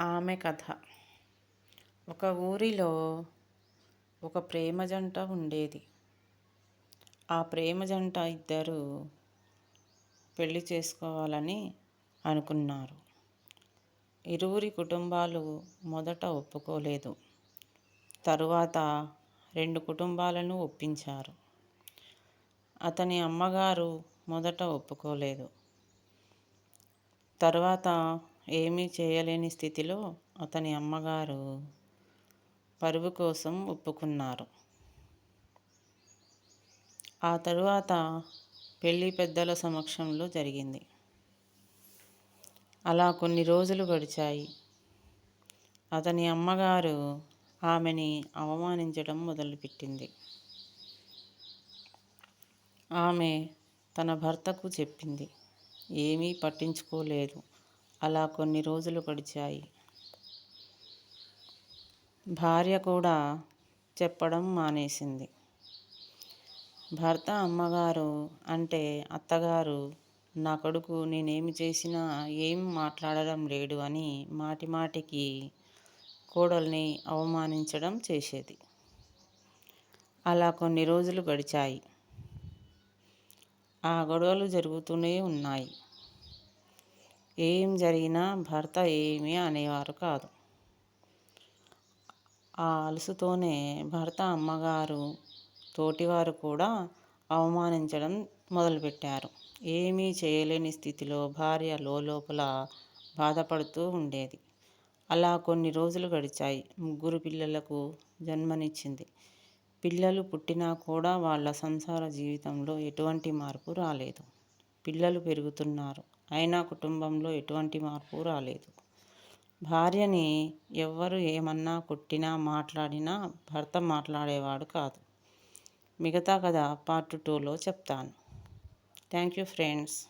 ఆమె కథ. ఒక ఊరిలో ఒక ప్రేమ జంట ఉండేది. ఆ ప్రేమ జంట ఇద్దరు పెళ్ళి చేసుకోవాలని అనుకున్నారు. ఇరువురి కుటుంబాలు మొదట ఒప్పుకోలేదు. తరువాత రెండు కుటుంబాలను ఒప్పించారు. అతని అమ్మగారు మొదట ఒప్పుకోలేదు. తర్వాత ఏమీ చేయలేని స్థితిలో అతని అమ్మగారు పరువు కోసం ఒప్పుకున్నారు. ఆ తరువాత పెళ్ళి పెద్దల సమక్షంలో జరిగింది. అలా కొన్ని రోజులు గడిచాయి. అతని అమ్మగారు ఆమెని అవమానించడం మొదలుపెట్టింది. ఆమె తన భర్తకు చెప్పింది ఏమీ పట్టించుకోలేదు. అలా కొన్ని రోజులు గడిచాయి. భార్య కూడా చెప్పడం మానేసింది. భర్త అమ్మగారు అంటే అత్తగారు నా కొడుకు నేనేమి చేసినా ఏం మాట్లాడడం లేడు అని మాటి మాటికి కోడల్ని అవమానించడం చేసేది. అలా కొన్ని రోజులు గడిచాయి. ఆ గొడవలు జరుగుతూనే ఉన్నాయి. ఏం జరిగినా భర్త ఏమీ అనేవారు కాదు. ఆ అలుసుతోనే భర్త అమ్మగారు తోటివారు కూడా అవమానించడం మొదలుపెట్టారు. ఏమీ చేయలేని స్థితిలో భార్య లోపల బాధపడుతూ ఉండేది. అలా కొన్ని రోజులు గడిచాయి. ముగ్గురు పిల్లలకు జన్మనిచ్చింది. పిల్లలు పుట్టినా కూడా వాళ్ళ సంసార జీవితంలో ఎటువంటి మార్పు రాలేదు. పిల్లలు పెరుగుతున్నారు. అయినా కుటుంబంలో ఎటువంటి మార్పు రాలేదు. భార్యని ఎవ్వరు ఏమన్నా కొట్టినా మాట్లాడినా భర్త మాట్లాడేవాడు కాదు. మిగతా కథ పార్ట్ టూలో చెప్తాను. Thank you friends.